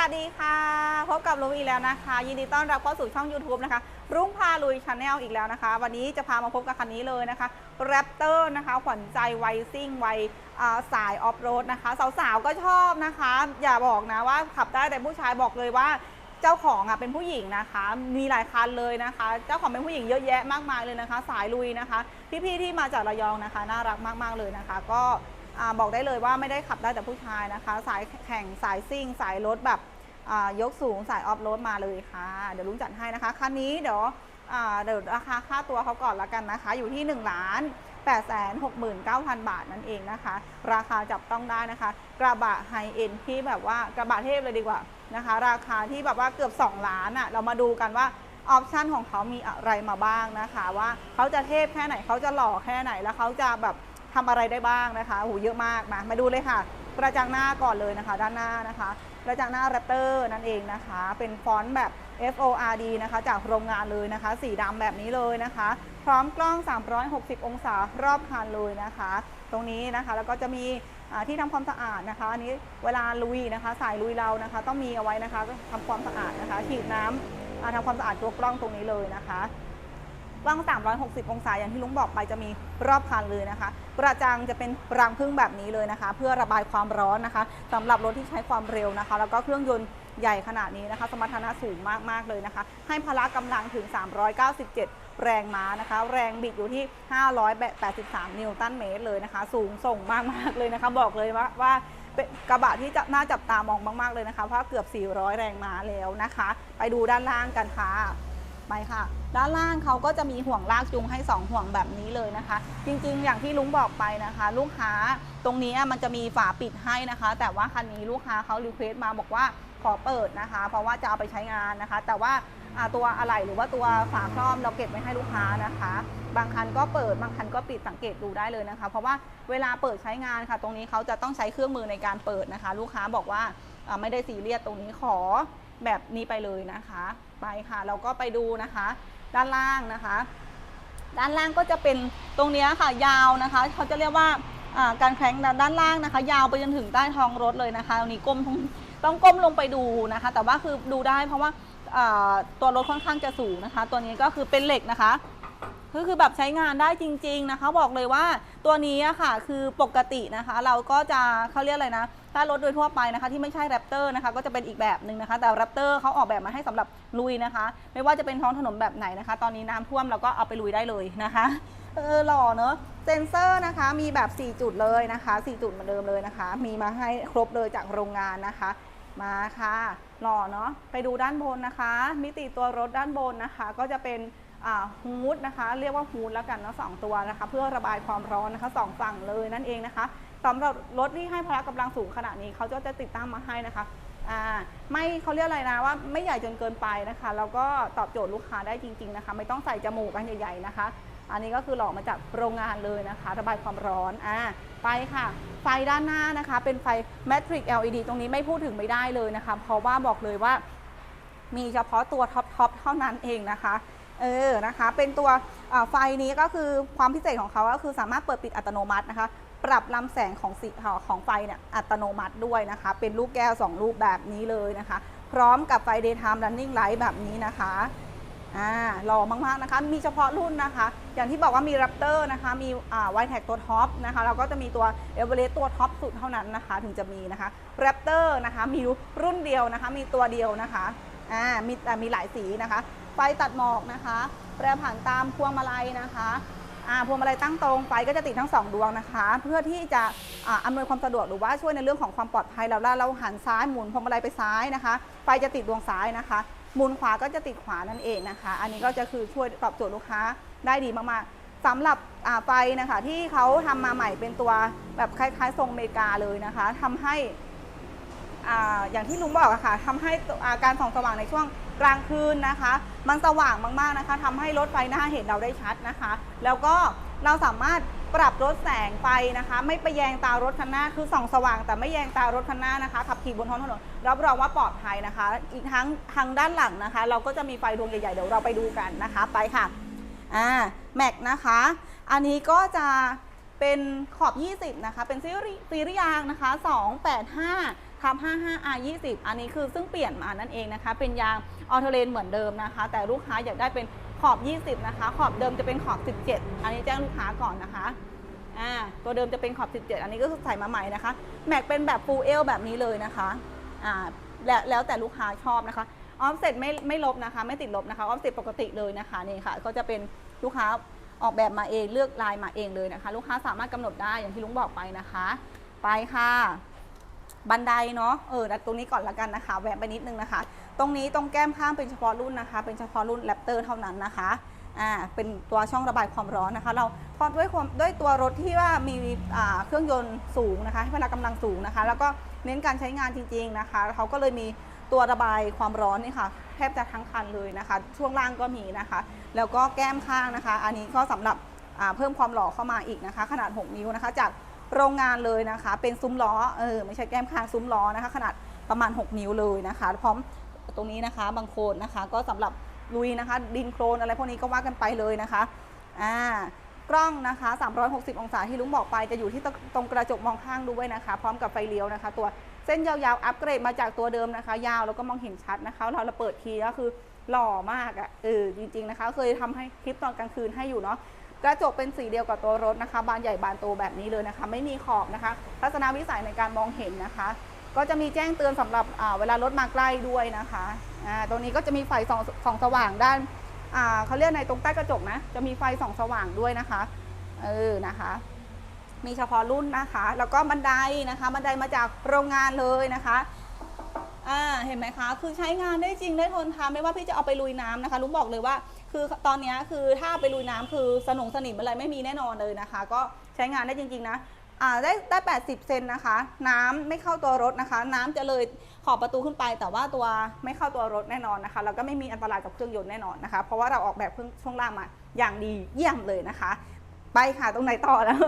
วัสดีค่ะ พบกับลุงอีกแล้วนะคะ ยินดีต้อนรับเข้าสู่ช่อง YouTube นะคะ รุ่งพาลุยชาแนลอีกแล้วนะคะ วันนี้จะพามาพบกับคันนี้เลยนะคะ Raptor นะคะ ขวัญใจวัยซิ่งวัยสายออฟโรดนะคะ สาวๆ ก็ชอบนะคะ อย่าบอกนะว่าขับได้แต่ผู้ชายบอกเลยว่าเจ้าของอะเป็นผู้หญิงนะคะ มีหลายคันเลยนะคะ เจ้าของเป็นผู้หญิงเยอะแยะมากมายเลยนะคะ สายลุยนะคะ พี่ๆที่มาจากระยองนะคะ น่ารักมากๆเลยนะคะ ก็ บอกได้เลยว่าไม่ได้ขับได้แต่ผู้ชายนะคะ สายแข่งสายซิ่ง สายรถแบบยกสูงสายออฟโรดมาเลยค่ะ เดี๋ยวลุงจัดให้นะคะคันนี้เดี๋ยวเดี๋ยวราคาค่าตัวเขาก่อนละกันนะคะ อยู่ที่1ล้าน8 6 9 0 0 0 บาทนั่นเองนะคะ ราคาจับต้องได้นะคะ กระบะไฮเอ็นที่แบบว่ากระบะเทพเลยดีกว่านะคะ ราคาที่แบบว่าเกือบ 2 ล้านอะ่ะเรามาดูกันว่าออปชันของเขามีอะไรมาบ้างนะคะ ว่าเขาจะเทพแค่ไหนเขาจะหล่อแค่ไหนแล้วเขาจะแบบ ทำอะไรได้บ้างนะคะโหเยอะมากมามาดูเลยค่ะ กระจังหน้าก่อนเลยนะคะ ด้านหน้านะคะ กระจังหน้าแรปเตอร์นั่นเองนะคะ เป็นฟอนต์แบบ F O R D นะคะ จากโรงงานเลยนะคะ สีดำแบบนี้เลยนะคะ พร้อมกล้อง 360 องศารอบคันเลยนะคะ ตรงนี้นะคะแล้วก็จะมีที่ทำความสะอาดนะคะอันนี้เวลาลุยนะคะ สายลุยเรานะคะ ต้องมีเอาไว้นะคะก็ทำความสะอาดนะคะฉีดน้ำอ่าทำความสะอาดตัวกล้องตรงนี้เลยนะคะ กล้อง360 องศาอย่างที่ลุงบอกไปจะมีรอบคันเลยนะคะกระจังจะเป็นรังพึ่งแบบนี้เลยนะคะ เพื่อระบายความร้อนนะคะสำหรับรถที่ใช้ความเร็วนะคะ แล้วก็เครื่องยนต์ใหญ่ขนาดนี้นะคะ สมรรถนะสูงมากๆเลยนะคะ ให้พละกำลังถึง 397 แรงม้านะคะ แรงบิดอยู่ที่ 583 นิวตันเมตรเลยนะคะ สูงส่งมากๆเลยนะคะ บอกเลยว่าว่ากระบะที่จะน่าจับตามองมาก ๆเลยนะคะ เพราะเกือบ 400 แรงม้าแล้วนะคะ ไปดูด้านล่างกันค่ะ ไปค่ะ ด้านล่างเขาก็จะมีห่วงลากจูงให้ 2 ห่วงแบบนี้เลยนะคะ จริงๆ อย่างที่ลุงบอกไปนะคะ ลูกค้าตรงนี้มันจะมีฝาปิดให้นะคะ แต่ว่าคันนี้ลูกค้าเขารีเควสต์มาบอกว่าขอเปิดนะคะ เพราะว่าจะเอาไปใช้งานนะคะ แต่ว่าตัวอะไหล่หรือว่าตัวฝาครอบเราเก็บไว้ให้ลูกค้านะคะ บางคันก็เปิดบางคันก็ปิดสังเกตดูได้เลยนะคะ เพราะว่าเวลาเปิดใช้งานค่ะ ตรงนี้เขาจะต้องใช้เครื่องมือในการเปิดนะคะ ลูกค้าบอกว่าอ่าไม่ได้ซีเรียสตรงนี้ขอแบบนี้ไปเลยนะคะ ไปค่ะ เราก็ไปดูนะคะ ด้านล่างนะคะ ด้านล่างก็จะเป็นตรงนี้ค่ะ ยาวนะคะเขาจะเรียกว่าการแคร้งด้านล่างนะคะ ยาวไปจนถึงใต้ท้องรถเลยนะคะตรงนี้ก้มต้องก้มลงไปดูนะคะ แต่ว่าคือดูได้เพราะว่าตัวรถค่อนข้างจะสูงนะคะ ตัวนี้ก็คือเป็นเหล็กนะคะก็คือแบบใช้งานได้จริง ๆนะคะ บอกเลยว่าตัวนี้ค่ะคือปกตินะคะ เราก็จะเขาเรียกอะไรนะ ถ้ารถโดยทั่วไปนะคะที่ไม่ใช่แรปเตอร์นะคะก็จะเป็นอีกแบบหนึ่งนะคะ แต่แรปเตอร์เขาออกแบบมาให้สำหรับลุยนะคะ ไม่ว่าจะเป็นท้องถนนแบบไหนนะคะ ตอนนี้น้ำท่วมเราก็เอาไปลุยได้เลยนะคะเออหล่อเนอะเซนเซอร์นะคะมีแบบ 4 จุดเลยนะคะ 4 จุดเหมือนเดิมเลยนะคะ มีมาให้ครบเลยจากโรงงานนะคะ มาค่ะ หล่อเนาะไปดูด้านบนนะคะ มิติตัวรถด้านบนนะคะ ก็จะเป็นอ่าฮูดนะคะ เรียกว่าฮูดแล้วกันเนาะสองตัวนะคะ เพื่อระบายความร้อนนะคะสองฝั่งเลยนั่นเองนะคะ สำหรับรถที่ให้พละกำลังสูงขนาดนี้เขาก็จะติดตั้งมาให้นะคะไม่เขาเรียกอะไรนะว่าไม่ใหญ่จนเกินไปนะคะแล้วก็ตอบโจทย์ลูกค้าได้จริง ๆนะคะ ไม่ต้องใส่จมูกกันใหญ่ๆนะคะ อันนี้ก็คือหลอกมาจากโรงงานเลยนะคะ ระบายความร้อนอ่าไปค่ะ ไฟด้านหน้านะคะ เป็นไฟ Matrix LED ตรงนี้ไม่พูดถึงไม่ได้เลยนะคะ เพราะว่าบอกเลยว่า มีเฉพาะตัวท็อปทอปเท่านั้นเองนะคะเออนะคะ เป็นตัวไฟนี้ก็คือความพิเศษของเขาก็คือสามารถเปิดปิดอัตโนมัตินะคะ ปรับลำแสงของสีของไฟเนี่ยอัตโนมัติด้วยนะคะ เป็นลูกแก้ว 2 ลูกแบบนี้เลยนะคะ พร้อมกับไฟ daytime running light แบบนี้นะคะอ่าหล่อมากๆนะคะ มีเฉพาะรุ่นนะคะ อย่างที่บอกว่ามี Raptor นะคะ มีอ่าไวแท็กตัวท็อปนะคะแล้วก็จะมีตัว e v e r e s t ตัวท็อปสุดเท่านั้นนะคะ ถึงจะมีนะคะ Raptor นะคะ มีรุ่นเดียวนะคะ มีตัวเดียวนะคะอ่ามีแต่มีหลายสีนะคะ ไฟตัดหมอกนะคะ แปรผันตามพวงมาลัยนะคะ พวงมาลัยตั้งตรงไฟก็จะติดทั้งสองดวงนะคะ เพื่อที่จะอำนวยความสะดวกหรือว่าช่วยในเรื่องของความปลอดภัยเราเราหันซ้ายหมุนพวงมาลัยไปซ้ายนะคะ ไฟจะติดดวงซ้ายนะคะ หมุนขวาก็จะติดขวานั่นเองนะคะ อันนี้ก็จะคือช่วยตอบโจทย์ลูกค้าได้ดีมากๆสำหรับไฟนะคะที่เขาทำมาใหม่เป็นตัวแบบคล้ายๆทรงอเมริกาเลยนะคะทำให้ออย่างที่ลุงบอกอะค่ะทำให้การส่องสว่างในช่วง กลางคืนนะคะ มันสว่างมากๆนะคะทำให้รถไฟหน้าเห็นเราได้ชัดนะคะ แล้วก็เราสามารถปรับลดแสงไฟนะคะ ไม่ไปแยงตารถคันหน้าคือส่องสว่าง แต่ไม่แยงตารถคันหน้านะคะขับขี่บนท้องถนนรับรองว่าปลอดภัยนะคะ อีกทั้งทางด้านหลังนะคะ เราก็จะมีไฟดวงใหญ่ๆเดี๋ยวเราไปดูกันนะคะ ไปค่ะอ่าแม็กนะคะ อันนี้ก็จะเป็นขอบ 20 นะคะ เป็นซีรีส์ซีรีส์ยางนะคะ 285 ทับ 55R 20 อันนี้คือซึ่งเปลี่ยนมานั่นเองนะคะ เป็นยางออโทเลนเหมือนเดิมนะคะ แต่ลูกค้าอยากได้เป็นขอบ 20 นะคะ ขอบเดิมจะเป็นขอบ 17 อันนี้แจ้งลูกค้าก่อนนะคะอ่าตัวเดิมจะเป็นขอบ 17 อันนี้ก็ใส่มาใหม่นะคะ แม็กเป็นแบบฟูลเอลแบบนี้เลยนะคะอ่าแล้วแล้วแต่ลูกค้าชอบนะคะออฟเซ็ตไม่ไม่ลบนะคะ ไม่ติดลบนะคะออฟเซ็ตปกติเลยนะคะนี่ค่ะ ก็จะเป็นลูกค้าออกแบบมาเองเลือกลายมาเองเลยนะคะ ลูกค้าสามารถกำหนดได้อย่างที่ลุงบอกไปนะคะ ไปค่ะ บันไดเนาะเออแต่ตรงนี้ก่อนละกันนะคะแวะไปนิดนึงนะคะ ตรงนี้ตรงแก้มข้างเป็นเฉพาะรุ่นนะคะ เป็นเฉพาะรุ่นแรปเตอร์เท่านั้นนะคะอ่าเป็นตัวช่องระบายความร้อนนะคะ เราพราะด้วยความด้วยตัวรถที่ว่ามีอ่าเครื่องยนต์สูงนะคะให้พละกำลังสูงนะคะ แล้วก็เน้นการใช้งานจริง ๆนะคะเขาก็เลยมีตัวระบายความร้อนนี่ค่ะแทบจะทั้งคันเลยนะคะ ช่วงล่างก็มีนะคะ แล้วก็แก้มข้างนะคะ อันนี้ก็สำหรับเพิ่มความหล่อเข้ามาอีกนะคะ ขนาด 6 นิ้วนะคะจาก โรงงานเลยนะคะ เป็นซุ้มล้อเออไม่ใช่แก้มข้างซุ้มล้อนะคะ ขนาดประมาณ 6 นิ้วเลยนะคะ พร้อมตรงนี้นะคะบางโคนนะคะ ก็สำหรับลุยนะคะ ดินโครนอะไรพวกนี้ก็ว่ากันไปเลยนะคะอ่ากล้องนะคะ 360 องศาที่ลุงบอกไปจะอยู่ที่ตรงกระจกมองข้างด้วยนะคะ พร้อมกับไฟเลี้ยวนะคะ ตัวเส้นยาวๆ อัปเกรดมาจากตัวเดิมนะคะ ยาวแล้วก็มองเห็นชัดนะคะ เราเราเปิดทีก็คือหล่อมากอะ่ะเออจริงๆนะคะ เคยทำให้คลิปตอนกลางคืนให้อยู่เนาะ กระจกเป็นสีเดียวกับตัวรถนะคะ บานใหญ่บานโตแบบนี้เลยนะคะ ไม่มีขอบนะคะทัศนวิสัยในการมองเห็นนะคะ ก็จะมีแจ้งเตือนสำหรับเวลารถมาใกล้ด้วยนะคะอ่าตรงนี้ก็จะมีไฟส่องส่องสว่างด้านอ่าเขาเรียกในตรงใต้กระจกนะ จะมีไฟส่องสว่างด้วยนะคะ เออนะคะมีเฉพาะรุ่นนะคะ แล้วก็บันไดนะคะ บันไดมาจากโรงงานเลยนะคะอ่าเห็นไหมคะ คือใช้งานได้จริงได้ทนทานไม่ว่าพี่จะเอาไปลุยน้ำนะคะ ลุงบอกเลยว่า คือตอนนี้คือถ้าไปลุยน้ำคือสนงสนิมอะไรไม่มีแน่นอนเลยนะคะ ก็ใช้งานได้จริง ๆ นะอ่าได้ได้ 80 เซนนะคะ น้ำไม่เข้าตัวรถนะคะ น้ำจะเลยขอบประตูขึ้นไป แต่ว่าตัวไม่เข้าตัวรถแน่นอนนะคะแล้วก็ไม่มีอันตรายกับเครื่องยนต์แน่นอนนะคะ เพราะว่าเราออกแบบเครื่องช่วงล่างมาอย่างดีเยี่ยมเลยนะคะ ไปค่ะตรงไหนต่อแล้ว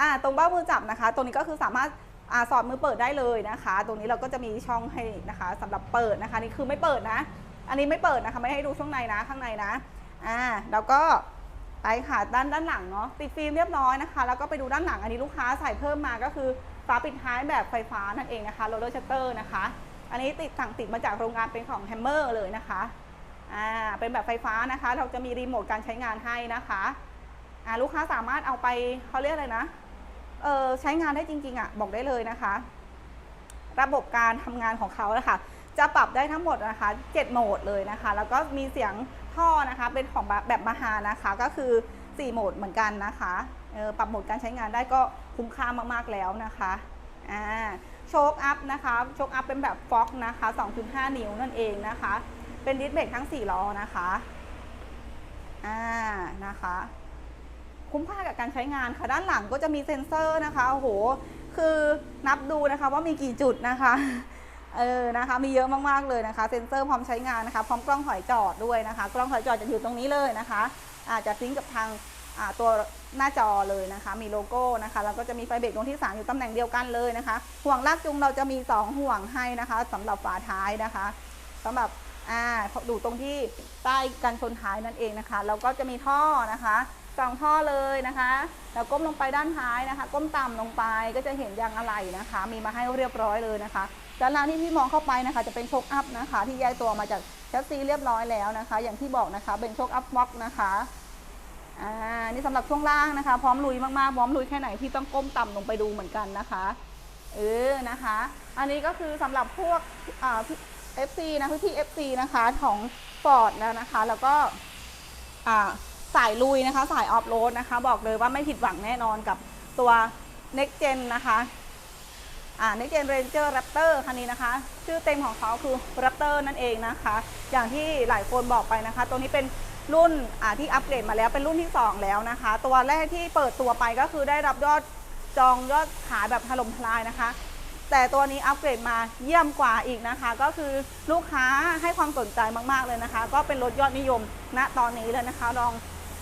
อ่าตรงเบ้ามือจับนะคะ ตรงนี้ก็คือสามารถอาสอดมือเปิดได้เลยนะคะ ตรงนี้เราก็จะมีช่องให้นะคะสำหรับเปิดนะคะ นี่คือไม่เปิดนะ อันนี้ไม่เปิดนะคะ ไม่ให้ดูช่วงในนะข้างในนะ อ่าแล้วก็ไปค่ะด้านด้านหลังเนาะติดฟิล์มเรียบร้อยนะคะ แล้วก็ไปดูด้านหลังอันนี้ลูกค้าใส่เพิ่มมาก็คือฝาปิดท้ายแบบไฟฟ้านั่นเองนะคะโรลเลอร์ชัตเตอร์นะคะ อันนี้ติดสั่งติดมาจากโรงงานเป็นของแฮมเมอร์เลยนะคะอ่าเป็นแบบไฟฟ้านะคะ เราจะมีรีโมทการใช้งานให้นะคะอ่าลูกค้าสามารถเอาไปเขาเรียกอะไรนะเออใช้งานได้จริงๆอะ่ะบอกได้เลยนะคะ ระบบการทำงานของเขานะคะจะปรับได้ทั้งหมดนะคะ 7 โหมดเลยนะคะ แล้วก็มีเสียง ท่อนะคะ เป็นของแบบแบบมหานะคะ ก็คือ 4 โหมดเหมือนกันนะคะปรับโหมดการใช้งานได้ก็คุ้มค่ามากๆแล้วนะคะโชคอัพนะคะ โชคอัพเป็นแบบฟ็อกนะคะ 2.5 นิ้วนั่นเองนะคะ เป็นดิสเบรกทั้ง 4 ล้อนะคะอ่านะคะ คุ้มค่ากับการใช้งานค่ะ ด้านหลังก็จะมีเซ็นเซอร์นะคะ โอ้โห คือนับดูนะคะว่ามีกี่จุดนะคะ เออนะคะมีเยอะมากๆเลยนะคะ เซ็นเซอร์พร้อมใช้งานนะคะ พร้อมกล้องถอยจอดด้วยนะคะ กล้องถอยจอดจะอยู่ตรงนี้เลยนะคะอาจจะซิงกับทางตัวหน้าจอเลยนะคะ มีโลโก้นะคะแล้วก็จะมีไฟเบรกดวงที่ 3 อยู่ตำแหน่งเดียวกันเลยนะคะ ห่วงลากจูงเราจะมี 2 ห่วงให้นะคะสำหรับฝาท้ายนะคะสำหรับอ่าดูตรงที่ใต้กันชนท้ายนั่นเองนะคะแล้วก็จะมีท่อนะคะสองท่อเลยนะคะแล้วก้มลงไปด้านท้ายนะคะ ก้มต่ำลงไปก็จะเห็นยางอะไหล่นะคะ มีมาให้เรียบร้อยเลยนะคะ ด้านล่างที่พี่มองเข้าไปนะคะ จะเป็นโชคอัพนะคะ ที่แยกตัวมาจากแชสซีเรียบร้อยแล้วนะคะ อย่างที่บอกนะคะ เป็นโชคอัพม็อกนะคะอ่านี่สำหรับช่วงล่างนะคะ พร้อมลุยมากๆพร้อมลุยแค่ไหนพี่ต้องก้มต่ำลงไปดูเหมือนกันนะคะเออนะคะ อันนี้ก็คือสำหรับพวกอ่า FC นะพี่ FC นะคะของ Ford แล้วนะคะ แล้วก็อ่าสายลุยนะคะ สายออฟโรดนะคะ บอกเลยว่าไม่ผิดหวังแน่นอนกับตัว Next Gen นะคะ อ่า Next Gen Ranger Raptor คันนี้นะคะ ชื่อเต็มของเขาคือ Raptor นั่นเองนะคะ อย่างที่หลายคนบอกไปนะคะ ตัวนี้เป็นรุ่นที่อัปเกรดมาแล้วเป็นรุ่นที่ 2 แล้วนะคะ ตัวแรกที่เปิดตัวไปก็คือได้รับยอดจองยอดขายแบบถล่มทลายนะคะ แต่ตัวนี้อัปเกรดมาเยี่ยมกว่าอีกนะคะ ก็คือลูกค้าให้ความสนใจมาก ๆ เลยนะคะ ก็เป็นรถยอดนิยมณตอนนี้เลยนะคะ ลอง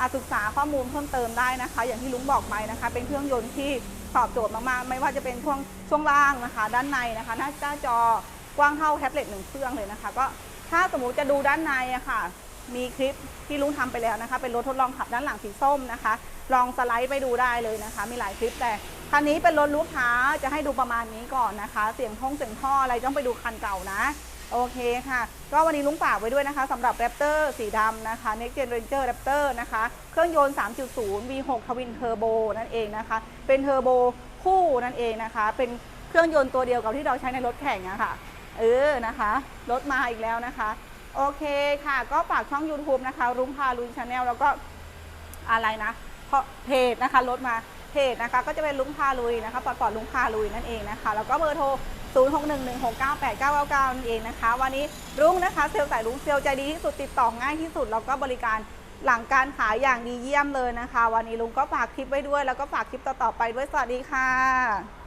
อศึกษาข้อมูลเพิ่มเติมได้นะคะ อย่างที่ลุงบอกไปนะคะ เป็นเครื่องยนต์ที่ ตอบโจทย์มากๆ ไม่ว่าจะเป็นช่วงช่วงล่างนะคะ ด้านในนะคะหน้าหน้าจอกว้างเท่าแท็บเล็ตหนึ่งเครื่องเลยนะคะ ก็ถ้าสมมุติจะดูด้านในอะค่ะ มีคลิปที่ลุงทำไปแล้วนะคะ เป็นรถทดลองขับด้านหลังสีส้มนะคะ ลองสไลด์ไปดูได้เลยนะคะ มีหลายคลิปแต่คันนี้เป็นรถลูกค้าจะให้ดูประมาณนี้ก่อนนะคะ เสียงท่องเสียงท่ออะไรต้องไปดูคันเก่านะ โอเคค่ะ ก็วันนี้ลุงฝากไว้ด้วยนะคะสำหรับ Raptor สีดำนะคะ Next Gen Ranger Raptor นะคะ เครื่องยนต์ 3.0 V6 Twin Turbo นั่นเองนะคะ เป็นเทอร์โบคู่นั่นเองนะคะ เป็นเครื่องยนต์ตัวเดียวกับที่เราใช้ในรถแข่งอะค่ะ เออนะคะ รถมาอีกแล้วนะคะ โอเคค่ะ ก็ฝากช่อง YouTube นะคะ รุ้งพาลุยชาแนลแล้วก็อะไรนะ เพราะเพจนะคะ รถมาเพจนะคะ ก็จะเป็นลุงพาลุยนะคะปอดปอดลุงพาลุยนั่นเองนะคะ แล้วก็เบอร์โทร 0 6 1 1 6 9 8 9 9 9นั่นเองนะคะ วันนี้รุ่งนะคะเซลล์สายรุ่งเซลล์ใจดีที่สุดติดต่อง่ายที่สุดแล้วก็บริการหลังการขายอย่างดีเยี่ยมเลยนะคะ วันนี้ลุงก็ฝากคลิปไว้ด้วย แล้วก็ฝากคลิปต่อๆไปด้วยสวัสดีค่ะ